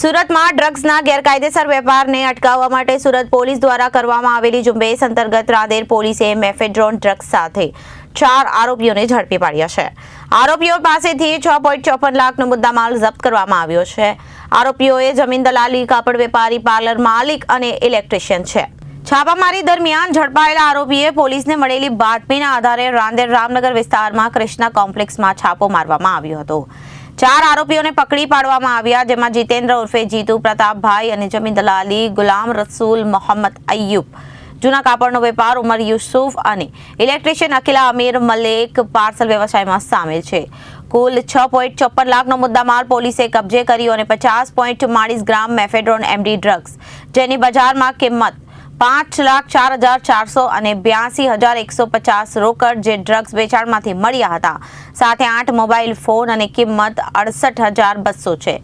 સુરતમાં ડ્રગ્સના ગેરકાયદેસર વેપારને અટકાવવા માટે સુરત પોલીસ દ્વારા કરવામાં આવેલી ઝુંબેશ અંતર્ગત રાંદેર પોલીસે મેફેડ્રોન ડ્રગ્સ સાથે ચાર આરોપીઓને ઝડપી પાડ્યા છે. આરોપીઓ પાસેથી છ પોઈન્ટ ચોપન લાખનો મુદ્દામાલ જપ્ત કરવામાં આવ્યો છે. આરોપીઓએ જમીન દલાલી, કાપડ વેપારી, પાર્લર માલિક અને ઇલેક્ટ્રિશિયન છે. છાપામારી દરમિયાન ઝડપાયેલા આરોપીએ પોલીસને મળેલી બાતમીના આધારે રાંદેર રામનગર વિસ્તારમાં કૃષ્ણા કોમ્પ્લેક્સમાં છાપો મારવામાં આવ્યો હતો. ચાર આરોપીઓને પકડી પાડવામાં આવ્યા, જેમાં જીતેન્દ્ર ઉર્ફે જીતુ પ્રતાપભાઈ અને જમીન દલાલી ગુલામ રસૂલ મોહમ્મદ અય્યુબ. જૂના કાપડનો વેપાર ઉમર યુસુફ અને ઇલેક્ટ્રિશિયન અખિલા અમીર મલેક પાર્સલ વ્યવસાયમાં સામેલ છે. કુલ છ પોઈન્ટ ચોપન લાખનો મુદ્દામાલ પોલીસે કબજે કર્યો અને પચાસ પોઈન્ટ ચુમ્માળીસ ગ્રામ મેફેડ્રોન એમડી ડ્રગ્સ, જેની બજારમાં કિંમત પાંચ લાખ ચાર હજાર ચારસો અને બ્યાસી હજાર એકસો પચાસ રોકડ જે ડ્રગ્સ વેચાણમાંથી મળ્યા હતા. સાથે આઠ મોબાઈલ ફોન અને કિંમત અડસઠ હજાર બસો છે.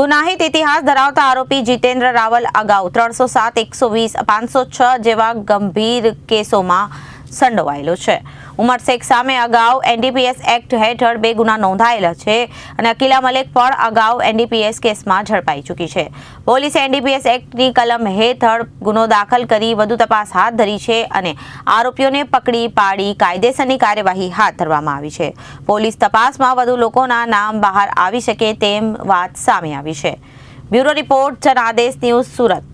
ગુનાહિત ઇતિહાસ ધરાવતા આરોપી જીતેન્દ્ર રાવલ અગાઉ ત્રણસો સાત, એકસો વીસ, પાંચસો છ જેવા ગંભીર કેસોમાં સંડોવાયેલો છે. ઉમર શેખ સામે અગાઉ એનડીપીએસ એક્ટ હેઠળ બે ગુના નોંધાયેલા છે અને અકીલા મલેક પણ અગાઉ એનડીપીએસ કેસમાં ઝડપાઈ ચૂકી છે. પોલીસે એનડીપીએસ એક્ટની કલમ હેઠળ ગુનો દાખલ કરી વધુ તપાસ હાથ ધરી છે અને આરોપીઓને પકડી પાડી કાયદેસરની કાર્યવાહી હાથ ધરવામાં આવી છે. પોલીસ તપાસમાં વધુ લોકોના નામ બહાર આવી શકે તેમ વાત સામે આવી છે. Bureau report Janadesh news Surat.